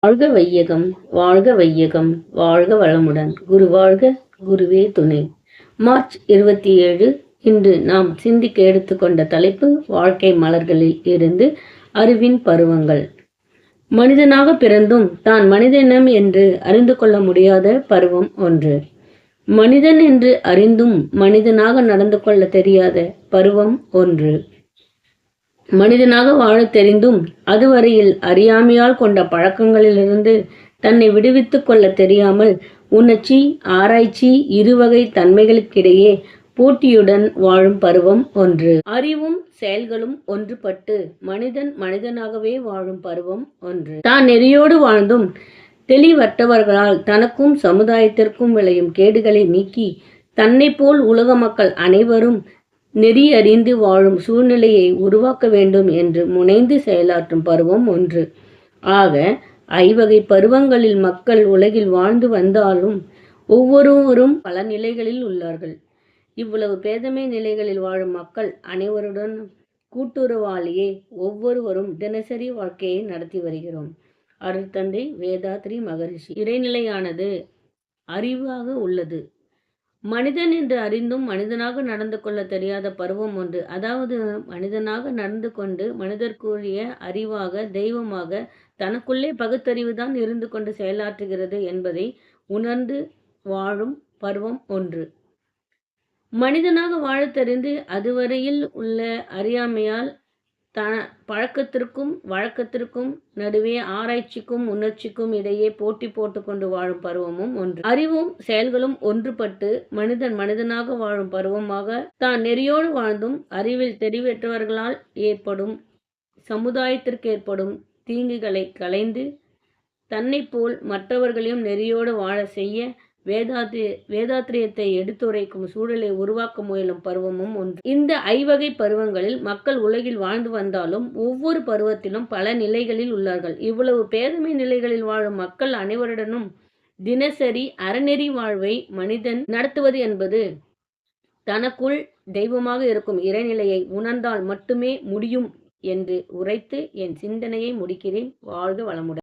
வாழ்க வையகம் வாழ்க வையகம் வாழ்க வளமுடன். குரு வாழ்க குருவே துணை. மார்ச் இருபத்தி ஏழு இன்று நாம் சிந்திக்க எடுத்துக்கொண்ட தலைப்பு வாழ்க்கை மலர்களில் இருந்து அறிவின் பருவங்கள். மனிதனாக பிறந்தும் தான் மனிதனம் என்று அறிந்து கொள்ள முடியாத பருவம் ஒன்று. மனிதன் என்று அறிந்தும் மனிதனாக நடந்து கொள்ள தெரியாத பருவம் ஒன்று. மனிதனாக வாழத் தெரிந்தும் அதுவரையில் அறியாமையால் கொண்ட பழக்கங்களிலிருந்து தன்னை விடுவித்துக் கொள்ள தெரியாமல் உணர்ச்சி ஆராய்ச்சி இருவகை தன்மைகளுக்கிடையே போட்டியுடன் வாழும் பருவம் ஒன்று. அறிவும் செயல்களும் ஒன்றுபட்டு மனிதன் மனிதனாகவே வாழும் பருவம் ஒன்று. தான் நெறியோடு வாழ்ந்தும் தெளிவற்றவர்களால் தனக்கும் சமுதாயத்திற்கும் விளையும் கேடுகளை நீக்கி தன்னை போல் உலக மக்கள் அனைவரும் நெறி அறிந்து வாழும் சூழ்நிலையை உருவாக்க வேண்டும் என்று முனைந்து செயலாற்றும் பருவம் ஒன்று. ஆக ஐவகை பருவங்களில் மக்கள் உலகில் வாழ்ந்து வந்தாலும் ஒவ்வொருவரும் பல நிலைகளில் உள்ளார்கள். இவ்வளவு பேதமை நிலைகளில் வாழும் மக்கள் அனைவருடன் கூட்டுறவாலேயே ஒவ்வொருவரும் தினசரி வாழ்க்கையை நடத்தி வருகிறோம். அருட்தந்தை வேதாத்ரி மகரிஷி. இறைநிலையானது அறிவாக உள்ளது. மனிதன் என்று அறிந்தும் மனிதனாக நடந்து கொள்ள தெரியாத பருவம் ஒன்று. அதாவது மனிதனாக நடந்து கொண்டு மனிதர்க்குரிய அறிவாக தெய்வமாக தனக்குள்ளே பகுத்தறிவு தான் இருந்து கொண்டு செயலாற்றுகிறது என்பதை உணர்ந்து வாழும் பருவம் ஒன்று. மனிதனாக வாழத் தெரிந்து அதுவரையில் உள்ள அறியாமையால் த பழக்கத்திற்கும் வழக்கத்திற்கும் நடுவே ஆராய்ச்சிக்கும் உணர்ச்சிக்கும் இடையே போட்டி போட்டுக்கொண்டு வாழும் பருவமும் ஒன்று. அறிவும் செயல்களும் ஒன்றுபட்டு மனிதன் மனிதனாக வாழும் பருவமாக தான் நெறியோடு வாழ்ந்தும் அறிவில் தெரிவற்றவர்களால் ஏற்படும் சமுதாயத்திற்கு ஏற்படும் தீங்குகளை களைந்து தன்னை போல் மற்றவர்களையும் நெறியோடு வாழ செய்ய வேதாத்ரி வேதாத்திரியத்தை எடுத்துரைக்கும் சூழலை உருவாக்க முயலும் பருவமும் ஒன்று இந்த ஐவகை பருவங்களில் மக்கள் உலகில் வாழ்ந்து வந்தாலும் ஒவ்வொரு பருவத்திலும் பல நிலைகளில் உள்ளார்கள். இவ்வளவு பேதமை நிலைகளில் வாழும் மக்கள் அனைவருடனும் தினசரி அறநெறி வாழ்வை மனிதன் நடத்துவது என்பது தனக்குள் தெய்வமாக இருக்கும் இறைநிலையை உணர்ந்தால் மட்டுமே முடியும் என்று உரைத்து என் சிந்தனையை முடிக்கிறேன். வாழ்க வளமுடன்.